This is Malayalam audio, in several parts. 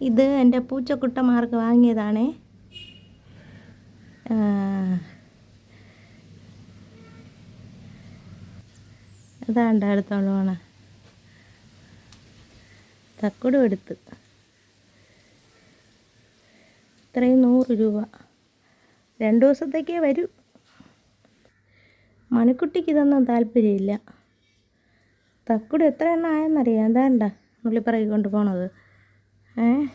ഇത് എന്റെ പൂച്ചക്കുട്ടന്മാർക്ക് വാങ്ങിയതാണേ. അതാണ്ട് അടുത്തോളമാണ് തക്കുടും എടുത്ത്. ഇത്രയും നൂറ് രൂപ. രണ്ട് ദിവസത്തേക്കേ വരൂ. മണിക്കുട്ടിക്ക് ഇതൊന്നും താല്പര്യമില്ല. തക്കുടം എത്ര എണ്ണ ആയെന്നറിയാം. എന്താണ്ട നുള്ളിപ്പറകി കൊണ്ട് പോണത്. ഏ?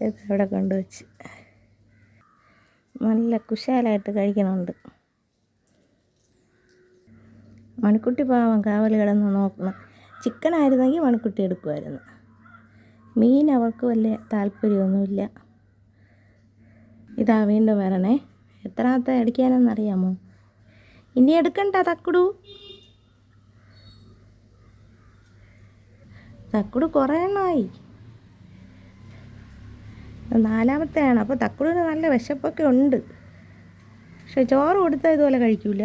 ഇത് അവിടെ കൊണ്ടുവച്ച് നല്ല കുശാലായിട്ട് കഴിക്കണുണ്ട്. മണിക്കുട്ടി പാവം കാവൽ കിടന്ന് നോക്കണം. ചിക്കൻ ആയിരുന്നെങ്കിൽ മണിക്കുട്ടി എടുക്കുമായിരുന്നു. മീൻ അവൾക്ക് വലിയ താല്പര്യമൊന്നുമില്ല. ഇതാ വീണ്ടും വരണേ. എത്രാമത്തെ അടിക്കാനെന്നറിയാമോ? ഇനി എടുക്കണ്ട തക്കുടു. തക്കുടു കുറേ എണ്ണമായി നാലാമത്തെയാണ്. അപ്പോൾ തക്കുടിന് നല്ല വിശപ്പൊക്കെ ഉണ്ട്. പക്ഷെ ചോറ് കൊടുത്താൽ ഇതുപോലെ കഴിക്കൂല.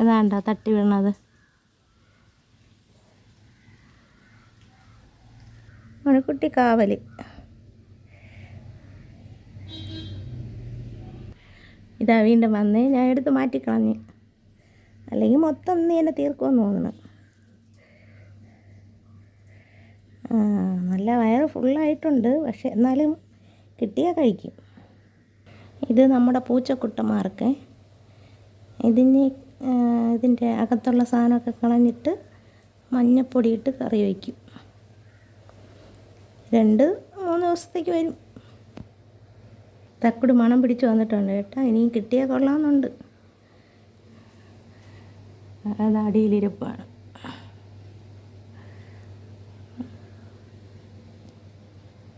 ഏതാണ്ട തട്ടി വീണത് മണിക്കുട്ടി കാവൽ. ഇതാ വീണ്ടും വന്നേ. ഞാൻ എടുത്ത് മാറ്റിക്കളഞ്ഞ്. അല്ലെങ്കിൽ മൊത്തം നീ എന്നെ തീർക്കുമെന്ന് തോന്നണം. നല്ല വയറ് ഫുള്ളായിട്ടുണ്ട്. പക്ഷെ എന്നാലും കിട്ടിയാൽ കഴിക്കും. ഇത് നമ്മുടെ പൂച്ചക്കുട്ടന്മാർക്ക്. ഇതിന് ഇതിന്റെ അകത്തുള്ള സാധനമൊക്കെ കളഞ്ഞിട്ട് മഞ്ഞപ്പൊടി ഇട്ട് കറി വയ്ക്കും. രണ്ട് മൂന്ന് ദിവസത്തേക്ക് വരും. തക്കുടി മണം പിടിച്ച് വന്നിട്ടുണ്ട് കേട്ടോ. ഇനിയും കിട്ടിയാൽ കൊള്ളാമെന്നുണ്ട്. അത് അടിയിലിരിപ്പാണ്.